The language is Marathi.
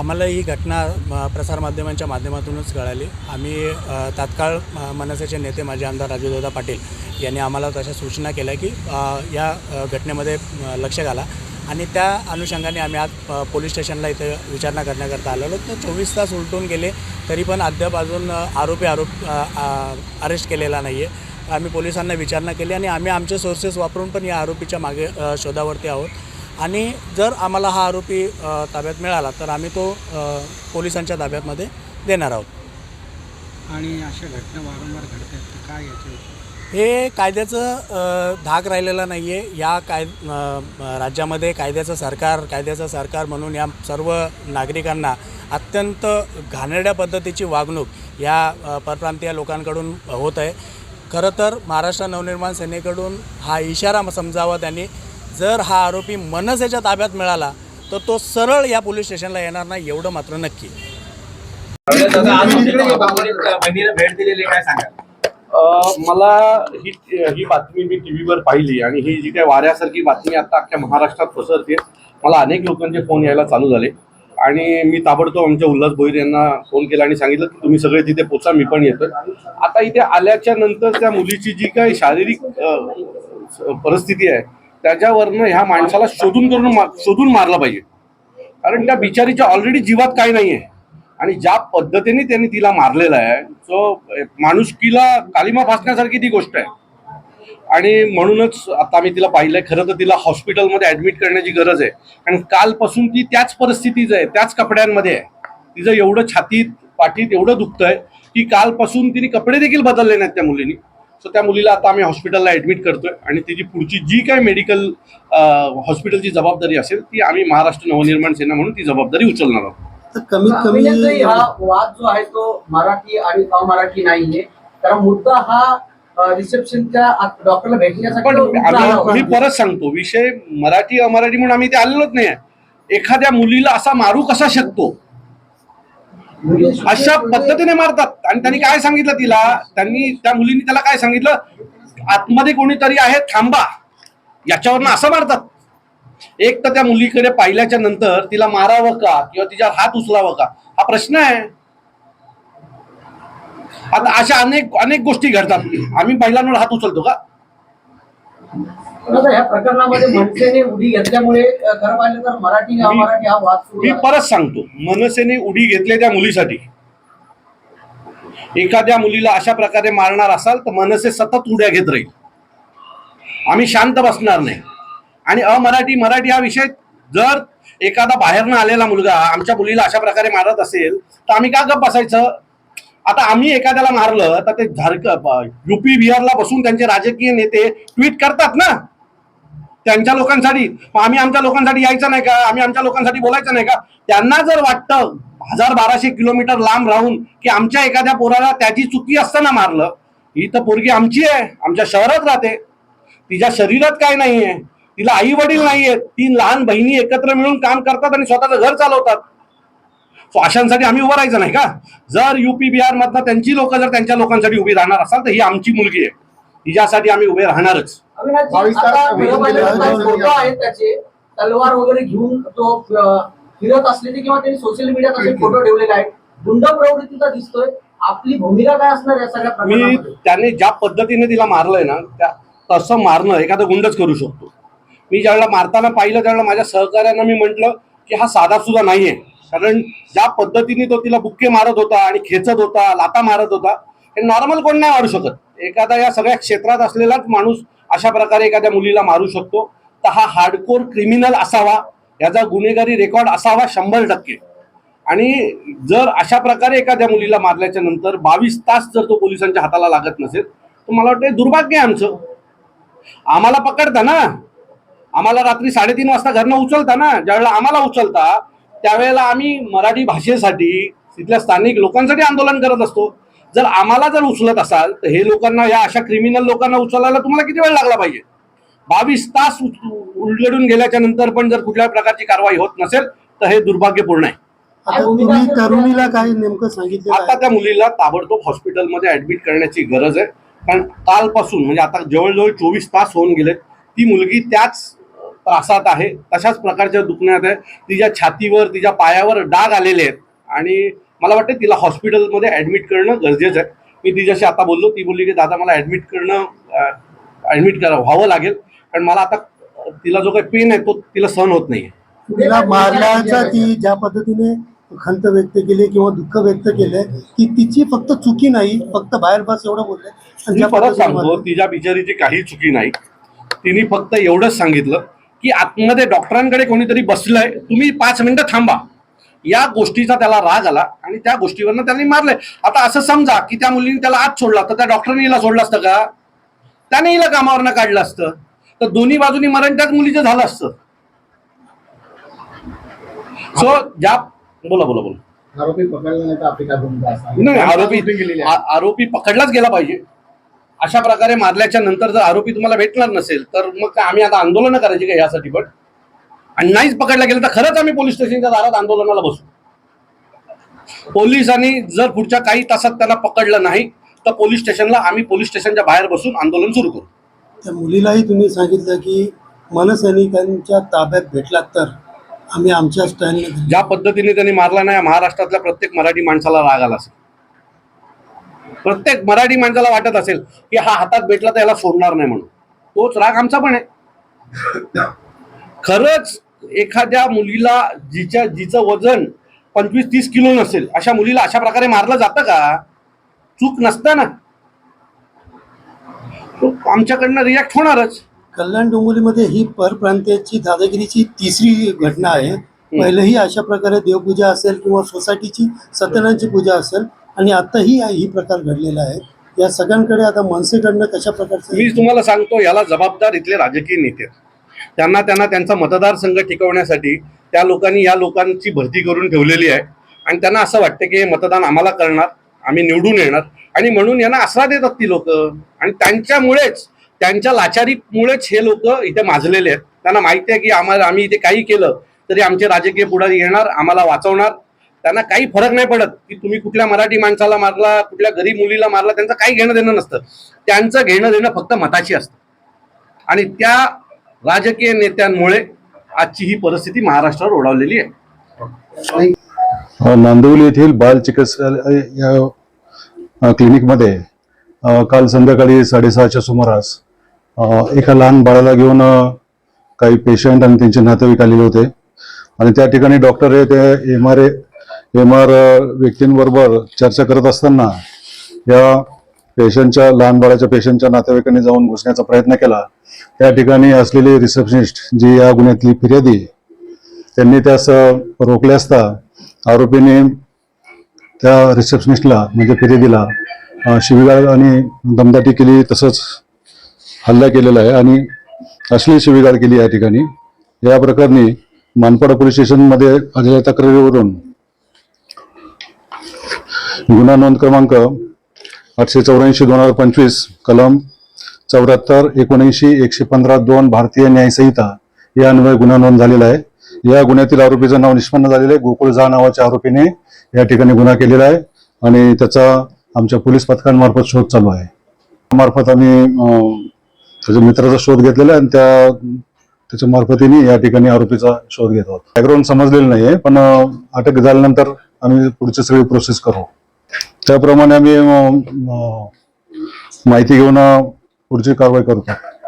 आम्हाला ही घटना प्रसारमाध्यमांच्या माध्यमातूनच कळाली. आम्ही तात्काळ मनसेचे नेते माजी आमदार राजूदादा पाटील यांनी आम्हाला तशा सूचना केल्या की या घटनेमध्ये लक्ष घाला. आणि त्या अनुषंगाने आम्ही आज पोलीस स्टेशनला इथे विचारणा करण्याकरता आलेलो. तर चोवीस तास उलटून गेले तरी पण अद्याप अजून आरोपी आरोप अरेस्ट केलेला नाही आहे आम्ही पोलिसांना विचारणा केली आणि आम्ही आमचे सोर्सेस वापरून पण या आरोपीच्या मागे शोधावरती आहोत. आणि जर आम्हाला हा आरोपी ताब्यात मिळाला तर आम्ही तो पोलिसांच्या ताब्यातमध्ये देणार आहोत. आणि अशा घटना वारंवार काय हे कायद्याचं धाक राहिलेला नाही आहे या काय राज्यामध्ये कायद्याचं सरकार कायद्याचं सरकार म्हणून या सर्व नागरिकांना अत्यंत घाणेरड्या पद्धतीची वागणूक या परप्रांतीय लोकांकडून होत आहे. खरं तर महाराष्ट्र नवनिर्माण सेनेकडून हा इशारा समजावा त्यांनी. जर हा आरोपी मनसेच्या ताब्यात मिळाला तर तो सरळ या पोलीस स्टेशनला येणार नाही एवढं मात्र नक्की. बहिणीला भेट दिलेली काय सांगा मला ही ही बातमी मी टी व्हीवर पाहिली आणि ही जी काही वाऱ्यासारखी बातमी आता अख्ख्या महाराष्ट्रात पसरते मला अनेक लोकांचे फोन यायला चालू झाले. आणि मी ताबडतोब आमच्या उल्हास भोईर यांना फोन केला आणि सांगितलं की तुम्ही सगळे तिथे पोचा मी पण येतोय. आता इथे आल्याच्यानंतर त्या मुलीची जी काही शारीरिक परिस्थिती आहे त्याच्यावरनं ह्या माणसाला शोधून करून शोधून मारलं पाहिजे. कारण त्या बिचारीच्या ऑलरेडी जीवात नाही आहे आणि ज्या पद्धतीने त्यांनी तिला मारलेला आहे तो माणुसकीला कालिमा फासण्यासारखी ती गोष्ट आहे. आणि म्हणूनच आता मी तिला पाहिलंय खरं तर तिला हॉस्पिटलमध्ये ऍडमिट करण्याची गरज आहे. कारण कालपासून ती त्याच परिस्थितीच आहे त्याच कपड्यांमध्ये आहे. तिचं एवढं छातीत पाठीत एवढं दुखतंय की कालपासून तिने कपडे देखील बदलले नाहीत त्या मुलीनी. सो त्या मुलीला आता आम्ही हॉस्पिटलला ऍडमिट करतोय. आणि तिची पुढची जी काही मेडिकल हॉस्पिटलची जबाबदारी असेल ती आम्ही महाराष्ट्र नवनिर्माण सेना म्हणून ती जबाबदारी उचलणार आहोत. तर कमीत कमी हा वाद जो आहे तो मराठी आणि अमराठी नाहीये. कारण मुद्दा हा रिसेप्शनच्या डॉक्टरला भेटण्यासाठी पण. मी परत सांगतो विषय मराठी अमराठी म्हणून आम्ही ते आलेलोच नाही एखाद्या मुलीला असा मारू कसा शकतो? अशा पद्धतीने मारतात. आणि त्यांनी काय सांगितलं तिला? त्यांनी त्या मुलींनी त्याला काय सांगितलं? आतमध्ये कोणीतरी आहे थांबा. याच्यावरनं असं मारतात. एक तर त्या मुलीकडे पाहिल्याच्या नंतर तिला मारावं का? किंवा तिच्यावर हात उचलावं का? हा प्रश्न आहे. आता अशा अनेक अनेक गोष्टी घडतात. आम्ही महिलांवर हात उचलतो का? प्रकरणामध्ये मनसेने उडी घेतल्यामुळे अ, खरं पाहिलं तर मराठी आणि मी- हा वाद. परत सांगतो मनसेने उडी घेतली त्या मुलीसाठी. एखाद्या मुलीला अशा प्रकारे मारणार असाल तर मनसे सतत उड्या घेत राहील. आम्ही शांत बसणार नाही. आणि अमराठी मराठी हा विषय जर एखादा बाहेरनं आलेला मुलगा आमच्या मुलीला अशा प्रकारे मारत असेल तर आम्ही का गप बसायचं? आता आम्ही एखाद्याला मारलं तर ते झारख युपी बिहारला बसून त्यांचे राजकीय नेते ट्विट करतात ना? त्यांच्या लोकांसाठी मग आम्ही आमच्या लोकांसाठी यायचं नाही का? आम्ही आमच्या लोकांसाठी बोलायचं नाही का? त्यांना जर वाटतं हजार बाराशे किलोमीटर लांब राहून की आमच्या एखाद्या पोराला त्याची चुकी असताना मारलं ही तर पोरगी आमची आहे आमच्या शहरात राहते. तिच्या शरीरात काय नाहीये तिला आई वडील नाहीयेत तीन लहान बहिणी एकत्र मिळून काम करतात आणि स्वतःचं घर चालवतात. सो अशांसाठी आम्ही उभं राहायचं नाही का? जर युपी बिहारमधनं त्यांची लोक जर त्यांच्या लोकांसाठी उभी राहणार असाल तर ही आमची मुलगी आहे. तिच्यासाठी आम्ही उभे राहणारच. तलवार वगैरे घेऊन तो फिरत असलेले किंवा त्यांनी सोशल मीडियात असे फोटो ठेवलेले आहेत. गुंड प्रवृत्तीचा दिसतोय. आपली भूमिका काय असणार या सगळ्या मी त्याने ज्या पद्धतीने तिला मारलंय ना त्या तसं मारणं एखादा गुंडच करू शकतो. मी ज्यावेळेला मारताना पाहिलं त्यावेळेला माझ्या सहकाऱ्यांना मी म्हटलं की हा साधा सुद्धा नाहीये. कारण ज्या पद्धतीने तो तिला बुक्के मारत होता आणि खेचत होता लाता मारत होता हे नॉर्मल कोण नाही मारू शकत. एखादा या सगळ्या क्षेत्रात असलेलाच माणूस अशा प्रकारे एखाद्या मुलीला मारू शकतो. तर हा हार्डकोर क्रिमिनल असावा याचा गुन्हेगारी रेकॉर्ड असावा शंभर टक्के. आणि जर अशा प्रकारे एखाद्या मुलीला मारल्याच्या नंतर बावीस तास जर तो पोलिसांच्या हाताला लागत नसेल तर मला वाटतं दुर्भाग्य आहे आमचं. आम्हाला पकडता ना. आम्हाला रात्री साडेतीन वाजता घरनं उचलता ना. ज्यावेळेला आम्हाला उचलता त्यावेळेला आम्ही मराठी भाषेसाठी तिथल्या स्थानिक लोकांसाठी आंदोलन करत असतो. जर आम्हाला जर उचलत असाल तर हे लोकांना या अशा क्रिमिनल लोकांना उचलायला तुम्हाला किती वेळ लागला पाहिजे? बावीस तास उलगडून गेल्याच्यानंतर पण जर कुठल्याही प्रकारची कारवाई होत नसेल तर हे दुर्भाग्यपूर्ण आहे. तरुणीला काय नेमकं सांगितलं आता त्या मुलीला ताबडतोब हॉस्पिटलमध्ये ऍडमिट करण्याची गरज आहे. कारण कालपासून म्हणजे आता जवळजवळ चोवीस तास होऊन गेलेत. ती मुलगी त्याच त्रासात आहे तशाच प्रकारच्या दुखण्यात आहे. तिच्या छातीवर तिच्या पायावर डाग आलेले आहेत. आणि मला वाटतं तिला हॉस्पिटलमध्ये ॲडमिट करणं गरजेचं आहे. मी तिच्याशी आता बोललो ती बोलली की दादा मला ॲडमिट करणं ॲडमिट करा व्हावं लागेल. कारण मला आता तिला जो काही पेन आहे तो तिला सहन होत नाही तिला मारल्याचा ती ज्या पद्धतीने खंत व्यक्त केली किंवा दुःख व्यक्त केलंय की तिची फक्त चुकी नाही फक्त बाहेर बस एवढं बोलले परत सांगतो. तिच्या बिचारीची काही चुकी नाही. तिने फक्त एवढंच सांगितलं की आतमध्ये डॉक्टरांकडे कोणीतरी बसलंय. तुम्ही पाच मिनिटं थांबा. या गोष्टीचा त्याला राग आला आणि त्या गोष्टीवरनं त्यांनी मारलंय. आता असं समजा की त्या मुलीने त्याला आत सोडला तर त्या डॉक्टरने हिला सोडलं असतं का? त्याने हिला कामावरनं काढलं असतं. तर दोन्ही बाजूनी मरण त्याच मुलीचं झालं असतं. सो ज्या बोला बोला बोला. आरोपी पकडला आरोपी आरोपी पकडलाच गेला पाहिजे. अशा प्रकारे मारल्याच्या नंतर जर आरोपी तुम्हाला भेटणार नसेल तर मग आम्ही आता आंदोलन करायची का यासाठी पण? आणि नाहीच पकडला गेलं तर खरंच आम्ही पोलीस स्टेशनच्या दारात आंदोलनाला बसू. पोलिसांनी जर पुढच्या काही तासात त्यांना पकडलं नाही तर पोलीस स्टेशनला आम्ही पोलीस स्टेशनच्या बाहेर बसून आंदोलन सुरू करू. त्या मुलीलाही तुम्ही सांगितलं की मनसैनिकांच्या ताब्यात भेटलात तर आम्ही आमच्या स्टँडने ज्या पद्धतीने त्यांनी मारला नाही महाराष्ट्रातल्या प्रत्येक मराठी माणसाला राग आला असेल. प्रत्येक मराठी माणसाला वाटत असेल की हा हातात भेटला तर याला सोडणार नाही म्हणून. तोच राग आमचा पण आहे. खरंच एखाद्या मुलीला जिच्या जिचं वजन पंचवीस तीस किलो नसेल अशा मुलीला अशा प्रकारे मारलं जातं का? चूक नसतं ना तो आमच्याकडनं रिॲक्ट होणारच. कल्याण डोंबिवलीमध्ये ही परप्रांतीयाची दादागिरीची तिसरी घटना आहे. पहिलेही अशा प्रकारे देवपूजा असेल किंवा सोसायटीची सत्यनारायणची पूजा असेल आणि आताही ही प्रकार घडलेला आहे. या सगळ्यांकडे आता मनसेकडनं कशा प्रकारचं मी तुम्हाला सांगतो याला जबाबदार इथले राजकीय नेते. आहेत. त्यांना त्यांना त्यांचा मतदारसंघ टिकवण्यासाठी त्या लोकांनी या लोकांची भरती करून ठेवलेली आहे. आणि त्यांना असं वाटतं की हे मतदान आम्हाला करणार आम्ही निवडून येणार. आणि म्हणून यांना आसरा देतात ती लोक. आणि त्यांच्यामुळेच त्यांच्या लाचारीमुळेच हे लोक इथे माजलेले आहेत. त्यांना माहिती आहे की आम्हाला आम्ही इथे काही केलं तरी आमचे राजकीय पुढारी येणार आम्हाला वाचवणार. त्यांना काही फरक नाही पडत की तुम्ही कुठल्या मराठी माणसाला मारला कुठल्या गरीब मुलीला मारला त्यांचं काही घेणं देणं नसतं. त्यांचं घेणं देणं फक्त मताची असतं. आणि त्या राजकीय नेत्यांमुळे आजची ही परिस्थिती महाराष्ट्रावर ओढावलेली आहे. नांदिवली येथील बाल चिकित्सा या क्लिनिकमध्ये काल संध्याकाळी साडेसहाच्या सुमारास एका लहान बाळाला घेऊन काही पेशंट आणि त्यांचे नातेवाईक आलेले होते. आणि त्या ठिकाणी डॉक्टर हे ते एम आर एम आर व्यक्तींबरोबर चर्चा करत असताना या पेशंटच्या लहान बाळाच्या पेशंटच्या नातेवाईकांनी जाऊन घुसण्याचा प्रयत्न केला. त्या ठिकाणी असलेले रिसेप्शनिस्ट जी या गुन्ह्यातली फिर्यादी त्यांनी त्यास रोखले असता आरोपीने त्या रिसेप्शनिस्टला म्हणजे फिर्यादीला शिवीगाळ आणि दमदाटी केली तसंच हल्ला केलेला आहे आणि अश्लील शिवीगाळ केली या ठिकाणी. या प्रकरणी मानपाडा पोलीस स्टेशनमध्ये आलेल्या तक्रारीवरून गुन्हा नोंद क्रमांक आठशे चौऱ्याऐंशी दोन हजार पंचवीस कलम चौऱ्याहत्तर एकोणऐंशी एकशे पंधरा दोन भारतीय न्यायसंहिता या अन्वय गुन्हा नोंद झालेला आहे. या गुन्ह्यातील आरोपीचं नाव निष्पन्न झालेलं आहे. गोकुळ झा नावाच्या आरोपीने या ठिकाणी गुन्हा केलेला आहे आणि त्याचा आमच्या पोलीस पथकांमार्फत शोध चालू आहे. मार्फत आम्ही त्याच्या मित्राचा शोध घेतलेला आहे आणि त्या त्याच्या मार्फतीने या ठिकाणी आरोपीचा शोध घेत आहोत. बॅकग्राऊंड समजलेलं नाहीये पण अटक झाल्यानंतर आम्ही पुढची सगळी प्रोसेस करू. त्याप्रमाणे आम्ही माहिती घेऊन पुढची कारवाई करतो.